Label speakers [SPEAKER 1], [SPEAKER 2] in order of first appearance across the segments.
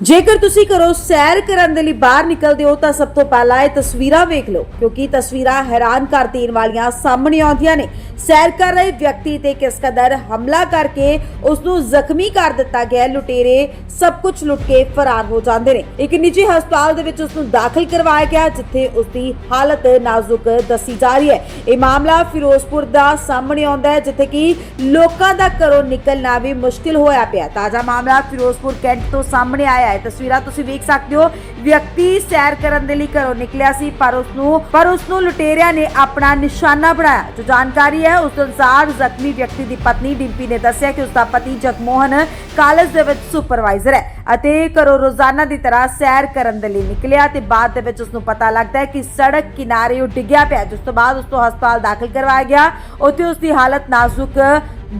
[SPEAKER 1] ਜੇਕਰ ਤੁਸੀਂ ਘਰੋਂ ਸੈਰ ਕਰਨ ਦੇ ਲਈ ਬਾਹਰ ਨਿਕਲਦੇ ਹੋ, ਤਾਂ ਸਭ ਤੋਂ ਪਹਿਲਾਂ ਇਹ ਤਸਵੀਰਾਂ ਵੇਖ ਲਓ, ਕਿਉਂਕਿ ਤਸਵੀਰਾਂ ਹੈਰਾਨ ਕਰ ਦੇਣ ਵਾਲੀਆਂ ਸਾਹਮਣੇ ਆਉਂਦੀਆਂ ਨੇ। ਸੈਰ ਕਰ ਰਹੇ ਵਿਅਕਤੀ ਤੇ ਕਿਸ ਕਦਰ ਹਮਲਾ ਕਰਕੇ ਉਸ ਨੂੰ ਜ਼ਖਮੀ ਕਰ ਦਿੱਤਾ ਗਿਆ ਲੁਟੇਰੇ ਸਭ ਕੁਝ ਲੁੱਟ ਕੇ ਫਰਾਰ ਹੋ ਜਾਂਦੇ ਨੇ। ਇੱਕ ਨਿੱਜੀ ਹਸਪਤਾਲ ਦੇ ਵਿੱਚ ਉਸ ਨੂੰ ਦਾਖਲ ਕਰਵਾਇਆ ਗਿਆ, ਜਿੱਥੇ ਉਸ ਦੀ ਹਾਲਤ ਨਾਜ਼ੁਕ ਦੱਸੀ ਜਾ ਰਹੀ ਹੈ। ਇਹ ਮਾਮਲਾ ਫਿਰੋਜ਼ਪੁਰ ਦਾ ਸਾਹਮਣੇ ਆਉਂਦਾ ਹੈ, ਜਿੱਥੇ ਕਿ ਲੋਕਾਂ ਦਾ ਘਰੋਂ ਨਿਕਲਣਾ ਵੀ ਮੁਸ਼ਕਿਲ ਹੋਇਆ ਪਿਆ। ਤਾਜ਼ਾ ਮਾਮਲਾ ਫਿਰੋਜ਼ਪੁਰ ਕੈਂਟ ਤੋਂ ਸਾਹਮਣੇ ਆਇਆ ਹੈ। ਤਸਵੀਰਾਂ ਤੁਸੀਂ ਵੇਖ ਸਕਦੇ ਹੋ। ਵਿਅਕਤੀ ਸੈਰ ਕਰਨ ਦੇ ਲਈ ਘਰੋਂ ਨਿਕਲਿਆ ਸੀ, ਪਰ ਉਸ ਨੂੰ ਪਰ ਉਸ ਨੂੰ ਲੁਟੇਰਿਆਂ ਨੇ ਆਪਣਾ ਨਿਸ਼ਾਨਾ ਬਣਾਇਆ। ਜੋ ਜਾਣਕਾਰੀ ਹੈ, ਉਸ ਅਨੁਸਾਰ ਜ਼ਖਮੀ ਵਿਅਕਤੀ ਦੀ ਪਤਨੀ ਡਿੰਪੀ ਨੇ ਦੱਸਿਆ ਕਿ ਉਸ ਦਾ ਪਤੀ ਜਗਮੋਹਨ ਕਾਲਜ ਦੇ ਵਿੱਚ ਸੁਪਰਵਾਈਜ਼ਰ ਹੈ ਅਤੇ ਘਰੋਂ ਰੋਜ਼ਾਨਾ ਦੀ ਤਰ੍ਹਾਂ ਸੈਰ ਕਰਨ ਦੇ ਲਈ ਨਿਕਲਿਆ ਤੇ ਬਾਅਦ ਦੇ ਵਿੱਚ ਉਸ ਨੂੰ ਪਤਾ ਲੱਗਦਾ ਹੈ ਕਿ ਸੜਕ ਕਿਨਾਰੇ ਉਹ ਡਿੱਗਿਆ ਪਿਆ ਜਿਸ ਤੋਂ ਬਾਅਦ ਉਸ ਤੋਂ ਹਸਪਤਾਲ ਦਾਖਲ ਕਰਵਾਇਆ ਗਿਆ। ਉੱਥੇ ਉਸ ਦੀ ਹਾਲਤ ਨਾਜ਼ੁਕ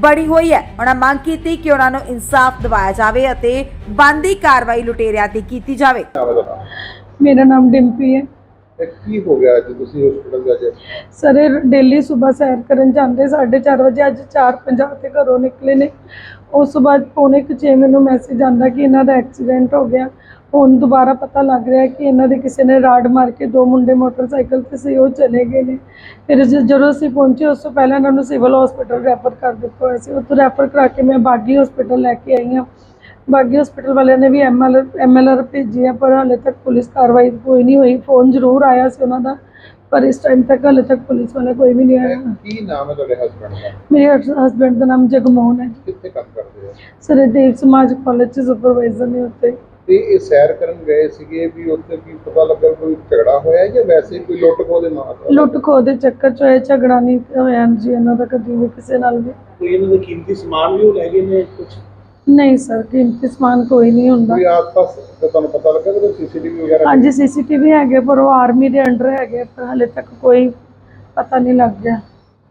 [SPEAKER 1] ਬਣੀ ਹੋਈ ਹੈ। ਉਹਨਾਂ ਮੰਗ ਕੀਤੀ ਕਿ ਉਹਨਾਂ ਨੂੰ ਇਨਸਾਫ ਦਿਵਾਇਆ ਜਾਵੇ ਅਤੇ ਬੰਦੀ ਕਾਰਵਾਈ ਲੁਟੇਰਿਆਂ ਤੇ ਕੀਤੀ ਜਾਵੇ।
[SPEAKER 2] ਮੇਰਾ ਨਾਮ ਡਿੰਪੀ ਹੈ।
[SPEAKER 3] ਇਹ ਕੀ ਹੋ ਗਿਆ ਅੱਜ ਤੁਸੀਂ ਹਸਪੀਟਲ ਜਾ ਕੇ?
[SPEAKER 2] ਸਰ, ਇਹ ਡੇਲੀ ਸਵੇਰ ਸੈਰ ਕਰਨ ਜਾਂਦੇ 4:30 ਵਜੇ ਅੱਜ 4:50 ਤੇ ਘਰੋਂ ਨਿਕਲੇ ਨੇ। ਉਸ ਤੋਂ ਬਾਅਦ ਪੌਣੇ ਕੁ ਛੇ ਮੈਨੂੰ ਮੈਸੇਜ ਆਂਦਾ ਕਿ ਇਹਨਾਂ ਦਾ ਐਕਸੀਡੈਂਟ ਹੋ ਗਿਆ। ਹੁਣ ਦੁਬਾਰਾ ਪਤਾ ਲੱਗ ਰਿਹਾ ਕਿ ਇਹਨਾਂ ਦੇ ਕਿਸੇ ਨੇ ਰਾਡ ਮਾਰ ਕੇ ਦੋ ਮੁੰਡੇ ਮੋਟਰਸਾਈਕਲ ਤੇ ਸੀ, ਉਹ ਚਲੇ ਗਏ ਨੇ। ਫਿਰ ਜਦੋਂ ਅਸੀਂ ਪਹੁੰਚੇ, ਉਸ ਤੋਂ ਪਹਿਲਾਂ ਇਹਨਾਂ ਨੂੰ ਸਿਵਲ ਹਸਪੀਟਲ ਰੈਫਰ ਕਰ ਦਿੱਤਾ ਹੋਇਆ ਸੀ। ਉੱਥੋਂ ਰੈਫਰ ਕਰਾ ਕੇ ਮੈਂ ਬਾਗੀ ਹਸਪੀਟਲ ਲੈ ਕੇ ਆਈ ਹਾਂ। ਬਾਗੀ ਹਸਪੀਟਲ ਵਾਲਿਆਂ ਨੇ ਵੀ ਐਮਐਲ ਐਮਐਲਆਰ ਭੇਜੀ ਆ ਪਰ ਹਾਲੇ ਤੱਕ ਪੁਲਿਸ ਕਾਰਵਾਈ ਕੋਈ ਨਹੀਂ ਹੋਈ। ਫੋਨ ਜ਼ਰੂਰ ਆਇਆ ਸੀ ਉਹਨਾਂ ਦਾ ਪਰ ਇਸ ਟਾਈਮ ਤੱਕ ਹਾਲੇ ਤੱਕ ਪੁਲਿਸ ਵਾਲਾ ਕੋਈ ਵੀ ਨਹੀਂ ਆਇਆ।
[SPEAKER 3] ਕੀ ਨਾਮ ਹੈ ਤੁਹਾਡੇ ਹਸਬੰਡ ਦਾ?
[SPEAKER 2] ਮੇਰੇ ਹਸਬੰਡ ਦਾ ਨਾਮ ਜਗਮੋਹਨ ਹੈ
[SPEAKER 3] ਕਿੱਥੇ ਕੰਮ ਕਰਦੇ ਹੋ
[SPEAKER 2] ਸਰ ਇਹ ਦੇਵ ਸਮਾਜ ਕਾਲਜ ਚ ਸੁਪਰਵਾਈਜ਼ਰ ਨੇ ਉੱਤੇ
[SPEAKER 3] ਤੇ ਇਹ ਸੈਰ ਕਰਨ ਗਏ ਸੀਗੇ ਵੀ ਉੱਥੇ ਕੀ ਪਤਾ ਲੱਗਾ ਕੋਈ ਝਗੜਾ ਹੋਇਆ ਜਾਂ ਵੈਸੇ ਹੀ ਕੋਈ ਲੁੱਟ ਖੋਹ ਦੇ ਮਾਰ
[SPEAKER 2] ਲੁੱਟ ਖੋਹ ਦੇ ਚੱਕਰ ਚ ਹੋਇਆ ਝਗੜਾ ਨਹੀਂ ਹੋਇਆ ਜੀ ਇਹਨਾਂ ਦਾ ਕਦੀ ਵੀ ਕਿਸੇ ਨਾਲ ਵੀ।
[SPEAKER 4] ਕੋਈ ਇਹਨਾਂ ਦੇ ਕੀਮਤੀ ਸਮਾਨ ਵੀ ਉਹ ਲੈ ਗਏ ਨੇ ਕੁਝ
[SPEAKER 2] ਨਹੀਂ ਸਰ ਕੀਮਤੀ ਸਮਾਨ ਕੋਈ ਨਹੀਂ ਹੁੰਦਾ।
[SPEAKER 3] ਕੋਈ ਆਸ-ਪਾਸ ਤਾਂ ਤੁਹਾਨੂੰ ਪਤਾ ਲੱਗਾ ਕਿ ਸੀਸੀਟੀਵੀ ਵਗੈਰਾ?
[SPEAKER 2] ਹਾਂਜੀ ਸੀਸੀਟੀਵੀ ਹੈਗੇ ਪਰ ਉਹ ਆਰਮੀ ਦੇ ਅੰਡਰ ਹੈਗੇ ਪਰ ਹਾਲੇ ਤੱਕ ਕੋਈ ਪਤਾ ਨਹੀਂ ਲੱਗ ਗਿਆ।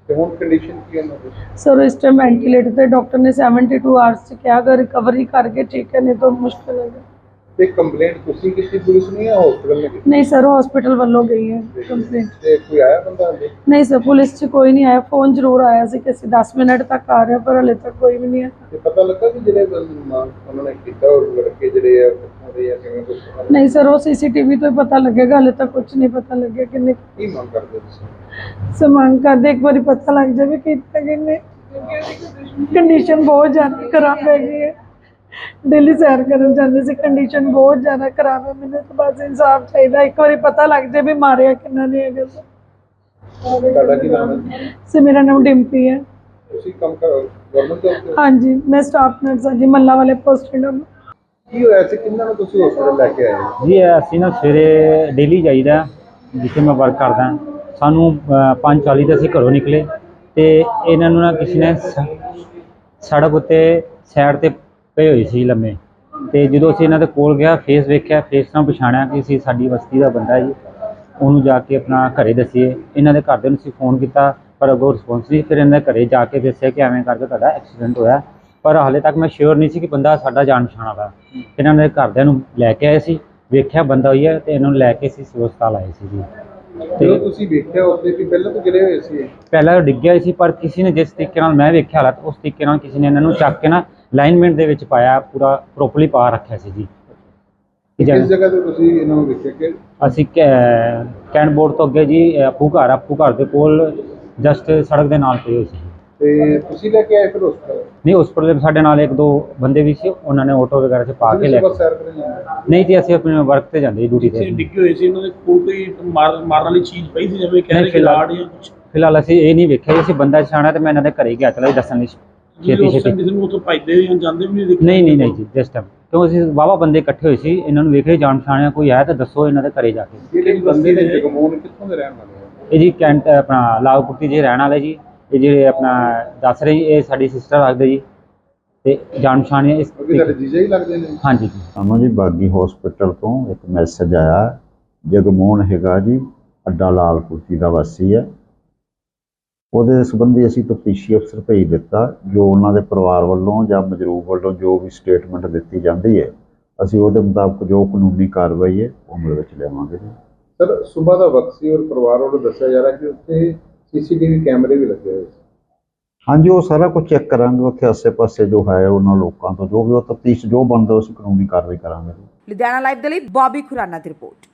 [SPEAKER 3] ਤੇ ਹੁਣ ਕੰਡੀਸ਼ਨ ਕੀ ਹੈ ਉਹਨਾਂ ਦੀ?
[SPEAKER 2] ਸਰ ਇਸ ਟਾਈਮ ਵੈਂਟੀਲੇਟਰ ਤੇ ਡਾਕਟਰ ਨੇ 72 ਆਵਰਸ ਚ ਕਿਹਾ ਅਗਰ ਰਿਕਵਰੀ ਕਰਕੇ ਠੀਕ ਹੈ ਨਹੀਂ ਤਾਂ ਮੁਸ਼ਕਿਲ ਹੈ।
[SPEAKER 3] ਤੇ ਕੰਪਲੇਂਟ ਤੁਸੀਂ ਕੀਤੀ ਪੁਲਿਸ ਨੂੰ ਜਾਂ ਹਸਪੀਟਲ ਨੇ ਕੀਤੀ
[SPEAKER 2] ਨਹੀਂ ਸਰ ਹਸਪੀਟਲ ਵੱਲੋਂ ਗਈ ਹੈ ਕੰਪਲੇਂਟ
[SPEAKER 3] ਤੇ ਕੋਈ ਆਇਆ ਬੰਦਾ ਹਲੇ
[SPEAKER 2] ਨਹੀਂ ਸਰ ਪੁਲਿਸ ਚ ਕੋਈ ਨਹੀਂ ਆਇਆ ਫੋਨ ਜ਼ਰੂਰ ਆਇਆ ਸੀ ਕਿ ਅਸੀਂ 10 ਮਿੰਟ ਤੱਕ ਆ ਰਹੇ ਹਾਂ, ਪਰ ਹਲੇ ਤੱਕ ਕੋਈ ਵੀ ਨਹੀਂ ਆਇਆ
[SPEAKER 3] ਤੇ ਪਤਾ ਲੱਗਾ ਕਿ ਜਿਹੜੇ ਬੰਦੇ ਮਾਰ- ਉਹਨਾਂ ਨੇ ਕੀਤਾ ਉਹ ਲੜਕੇ ਜਿਹੜੇ ਆ ਕਿੱਥੋਂ ਦੇ ਆ ਕਿਵੇਂ ਕੁਝ
[SPEAKER 2] ਨਹੀਂ ਸਰ ਉਹ ਸੀਸੀਟੀਵੀ ਤੋਂ ਹੀ ਪਤਾ ਲੱਗੇਗਾ ਹਲੇ ਤੱਕ ਕੁਝ ਨਹੀਂ ਪਤਾ ਲੱਗਿਆ ਕਿੰਨੇ
[SPEAKER 3] ਕੀ ਮੰਗ ਕਰਦੇ ਹੋ ਤੁਸੀਂ
[SPEAKER 2] ਸਮਾਨ ਕਰਦੇ ਇੱਕ ਵਾਰੀ ਪਤਾ ਲੱਗ ਜਾਵੇ ਕਿ ਇੱਥੇ ਕਿੰਨੇ ਕੰਡੀਸ਼ਨ ਬਹੁਤ ਜ਼ਿਆਦਾ ਖਰਾਬ ਹੈਗੀ ਹੈ ਦਿੱਲੀ ਸੈਰ ਕਰਨ ਜਾਂਦੇ ਸੀ ਕੰਡੀਸ਼ਨ ਬਹੁਤ ਜ਼ਿਆਦਾ ਖਰਾਬ ਹੈ ਮੈਨੂੰ ਤਾਂ ਬਸ ਇਨਸਾਫ ਚਾਹੀਦਾ ਇੱਕ ਵਾਰੀ ਪਤਾ ਲੱਗ ਜਾਵੇ ਵੀ ਮਾਰਿਆ ਕਿੰਨਾ ਨੇ ਹੈਗਾ। ਸੀ
[SPEAKER 3] ਤੁਹਾਡਾ ਕੀ ਨਾਮ ਹੈ
[SPEAKER 2] ਸੇ ਮੇਰਾ ਨਾਮ ਡਿੰਪੀ ਹੈ।
[SPEAKER 3] ਤੁਸੀਂ ਕੰਮ ਕਰ ਗਵਰਨਮੈਂਟ ਜੋਬ ਤੇ ਹੋ?
[SPEAKER 2] ਹਾਂਜੀ ਮੈਂ ਸਟਾਫ ਨਰਸ ਹਾਂ ਜੀ ਮੱਲਾ ਵਾਲੇ ਪੋਸਟਡ ਹਾਂ
[SPEAKER 3] ਕੀ ਹੋਇਆ ਸੀ ਕਿੰਨਾਂ ਨੂੰ ਤੁਸੀਂ ਹਸਪੀਟਲ ਲੈ ਕੇ ਆਏ? ਹੋ?
[SPEAKER 5] ਜੀ ਅਸੀਂ ਨਾ ਸਵੇਰੇ ਡੇਲੀ ਜਾਈਦਾ ਜਿੱਥੇ ਮੈਂ ਵਰਕ ਕਰਦਾ। ਸਾਨੂੰ 5:40 ਤੇ ਅਸੀਂ ਘਰੋਂ ਨਿਕਲੇ ਤੇ ਇਹਨਾਂ ਨੂੰ ਨਾ ਕਿਸੇ ਨੇ ਸੜਕ ਉੱਤੇ ਸਾਈਡ ਤੇ ਪਏ ਹੋਏ ਸੀ ਲੰਮੇ। ਤੇ ਜਦੋਂ ਅਸੀਂ ਇਹਨਾਂ ਦੇ ਕੋਲ ਗਿਆ ਫੇਸ ਵੇਖਿਆ ਫੇਸ ਨਾਲ ਪਛਾਣਿਆ ਕਿ ਅਸੀਂ ਸਾਡੀ ਬਸਤੀ ਦਾ ਬੰਦਾ ਜੀ। ਉਹਨੂੰ ਜਾ ਕੇ ਆਪਣਾ ਘਰੇ ਦੱਸੀਏ। ਇਹਨਾਂ ਦੇ ਘਰਦਿਆਂ ਨੂੰ ਅਸੀਂ ਫੋਨ ਕੀਤਾ ਪਰ ਅੱਗੋਂ ਰਿਸਪੌਂਸ ਨਹੀਂ। ਫਿਰ ਇਹਨਾਂ ਦੇ ਘਰੇ ਜਾ ਕੇ ਦੱਸਿਆ ਕਿ ਐਵੇਂ ਕਰਕੇ ਤੁਹਾਡਾ ਐਕਸੀਡੈਂਟ ਹੋਇਆ। ਪਰ ਹਾਲੇ ਤੱਕ ਮੈਂ ਸ਼ੋਰ ਨਹੀਂ ਸੀ ਕਿ ਬੰਦਾ ਸਾਡਾ ਜਾਣ ਪਛਾਣ ਵਾਲਾ। ਇਹਨਾਂ ਦੇ ਘਰਦਿਆਂ ਨੂੰ ਲੈ ਕੇ ਆਏ ਸੀ। ਵੇਖਿਆ ਬੰਦਾ ਹੋਈ ਹੈ ਤੇ ਇਹਨਾਂ ਨੂੰ ਲੈ ਕੇ ਸਿਵਲ ਹਸਪਤਾਲ ਆਏ ਸੀ ਜੀ। ਤੇ
[SPEAKER 3] ਤੁਸੀਂ ਵੇਖਿਆ ਉੱਤੇ ਵੀ ਪਹਿਲਾਂ ਤਾਂ ਗਿਰੇ ਹੋਏ ਸੀ।
[SPEAKER 5] ਪਹਿਲਾਂ ਡਿੱਗਿਆ ਸੀ ਪਰ ਕਿਸੇ ਨੇ ਜਿਸ ਤਰੀਕੇ ਨਾਲ ਮੈਂ ਵੇਖਿਆ ਹਾਲਤ ਉਸ ਤਰੀਕੇ ਨਾਲ ਕਿਸੇ ਨੇ ਇਹਨਾਂ ਨੂੰ ਚੱਕ ਕੇ ਨਾ ਅਲਾਈਨਮੈਂਟ ਦੇ ਵਿੱਚ ਪਾਇਆ ਪੂਰਾ ਪ੍ਰੋਪਰਲੀ ਪਾ ਰੱਖਿਆ ਸੀ ਜੀ। ਕਿ
[SPEAKER 3] ਕਿਸ ਜਗ੍ਹਾ ਤੇ ਤੁਸੀਂ ਇਹਨਾਂ ਨੂੰ ਵੇਖਿਆ ਕਿ
[SPEAKER 5] ਅਸੀਂ ਕੈਂਟ ਬੋਰਡ ਤੋਂ ਅੱਗੇ ਜੀ ਆਪੂ ਘਰ ਆਪੂ ਘਰ ਦੇ ਕੋਲ ਜਸਟ ਸੜਕ ਦੇ ਨਾਲ ਪਈ ਹੋਈ ਸੀ।
[SPEAKER 3] ਤੇ ਤੁਸੀਂ ਲੈ ਕੇ ਆਏ ਫਿਰ ਹਸਪੀਟਲ
[SPEAKER 5] ਨਹੀਂ ਹਸਪੀਟਲ ਸਾਡੇ ਨਾਲ ਇੱਕ ਦੋ ਬੰਦੇ ਵੀ ਸੀ ਉਹਨਾਂ ਨੇ ਆਟੋ ਵਗੈਰਾ 'ਚ ਪਾ ਕੇ ਲੈ ਨਹੀਂ ਜੀ ਅਸੀਂ ਆਪਣੇ ਵਰਕ ਤੇ ਜਾਂਦੇ ਡਿਊਟੀ ਤੇ
[SPEAKER 4] ਡਿੱਗੇ ਹੋਏ ਸੀ ਇਹਨਾਂ ਦੇ ਕੋਲ ਕੋਈ ਮਾਰ ਮਾਰਨ ਵਾਲੀ ਚੀਜ਼ ਪਈ ਸੀ ਜਿਵੇਂ ਕਹਿ ਰਹੇ
[SPEAKER 5] ਨਹੀਂ,
[SPEAKER 4] ਕਿ
[SPEAKER 5] ਫਿਲਹਾਲ-
[SPEAKER 4] ਲਾੜ ਜਾਂ ਕੁਝ
[SPEAKER 5] ਫਿਲਹਾਲ ਅਸੀਂ ਇਹ ਨਹੀਂ ਵੇਖਿਆ ਅਸੀਂ ਬੰਦਾ ਛਾਣਾ ਤੇ ਮੈਂ ਇਹਨਾਂ ਦੇ ਘਰੇ ਗਿਆ ਚਲਾ ਦੱਸਣ ਲਈ ਛੇਤੀ ਛੇਤੀ।
[SPEAKER 4] ਕਿਸੇ ਨੂੰ ਉੱਥੋਂ ਭੱਜਦੇ ਜਾਂ ਜਾਂਦੇ ਵੀ ਨਹੀਂ
[SPEAKER 5] ਨਹੀਂ ਨਹੀਂ ਨਹੀਂ ਜੀ ਜਿਸ ਟਾਈਮ ਕਿਉਂ ਅਸੀਂ ਵਾਵਾ ਬੰਦੇ ਇਕੱਠੇ ਹੋਏ ਸੀ ਇਹਨਾਂ ਨੂੰ ਵੇਖੇ ਜਾਣ ਪਛਾਣਿਆ ਕੋਈ ਹੈ ਤਾਂ ਦੱਸੋ ਇਹਨਾਂ ਦੇ ਘਰੇ ਜਾ ਕੇ।
[SPEAKER 3] ਜਿਹੜੇ ਬੰਦੇ ਨੇ ਜਗਮੋਹਨ ਕਿੱਥੋਂ ਦੇ ਰਹਿਣ ਵਾਲੇ ਆ?
[SPEAKER 5] ਇਹ ਜੀ ਕੈਂਟ ਆਪਣਾ ਲਾਗਪੁਰਤੀ ਜੀ ਰਹਿਣ ਵਾਲੇ ਜੀ। ਇਹ ਜਿਹੜੇ ਆਪਣਾ ਦੱਸ ਰਹੇ ਜੀ, ਇਹ ਸਾਡੀ ਸਿਸਟਰ ਲੱਗਦੇ ਜੀ। ਤੇ ਜਾਣ ਪਛਾਣਿਆ ਇਸ
[SPEAKER 3] ਤੁਹਾਡੇ ਜੀਜਾ ਹੀ ਲੱਗਦੇ ਨੇ?
[SPEAKER 5] ਹਾਂਜੀ ਜੀ।
[SPEAKER 6] ਸਾਨੂੰ ਜੀ ਬਾਗੀ ਹਸਪੀਟਲ ਤੋਂ ਇੱਕ ਮੈਸੇਜ ਆਇਆ। ਜਗਮੋਹਨ ਹੈਗਾ ਜੀ ਅੱਡਾ ਲਾਲਪੁਰਤੀ ਦਾ ਵਾਸੀ ਹੈ ਉਹਦੇ ਸੰਬੰਧੀ ਅਸੀਂ ਤਫਤੀਸ਼ੀ ਅਫਸਰ ਭੇਜ ਦਿੱਤਾ ਜੋ ਉਹਨਾਂ ਦੇ ਪਰਿਵਾਰ ਵੱਲੋਂ ਜਾਂ ਮਜਰੂਬ ਵੱਲੋਂ ਜੋ ਵੀ ਸਟੇਟਮੈਂਟ ਦਿੱਤੀ ਜਾਂਦੀ ਹੈ ਅਸੀਂ ਉਹਦੇ ਮੁਤਾਬਕ ਜੋ ਕਾਨੂੰਨੀ ਕਾਰਵਾਈ ਹੈ ਉਹ ਅਮਲ ਵਿੱਚ ਲਿਆਵਾਂਗੇ ਜੀ।
[SPEAKER 3] ਸਰ ਸਵੇਰ ਦਾ ਵਕਤ ਸੀ ਔਰ ਪਰਿਵਾਰ ਵੱਲੋਂ ਦੱਸਿਆ ਜਾ ਰਿਹਾ ਕਿ ਉੱਥੇ ਸੀਸੀਟੀਵੀ ਕੈਮਰੇ ਵੀ ਲੱਗੇ ਹੋਏ ਸੀ।
[SPEAKER 6] ਹਾਂਜੀ ਉਹ ਸਾਰਾ ਕੁਝ ਚੈੱਕ ਕਰਾਂਗੇ ਉੱਥੇ ਆਸੇ-ਪਾਸੇ ਜੋ ਹੈ ਉਹਨਾਂ ਲੋਕਾਂ ਤੋਂ ਜੋ ਵੀ ਉਹ ਤਫਤੀਸ਼ ਜੋ ਬਣਦਾ ਉਸ ਕਾਨੂੰਨੀ ਕਾਰਵਾਈ ਕਰਾਂਗੇ ਜੀ।
[SPEAKER 1] ਲੁਧਿਆਣਾ ਲਾਈਵ ਦੇ ਲਈ ਬੌਬੀ ਖੁਰਾਨਾ ਦੀ ਰਿਪੋਰਟ।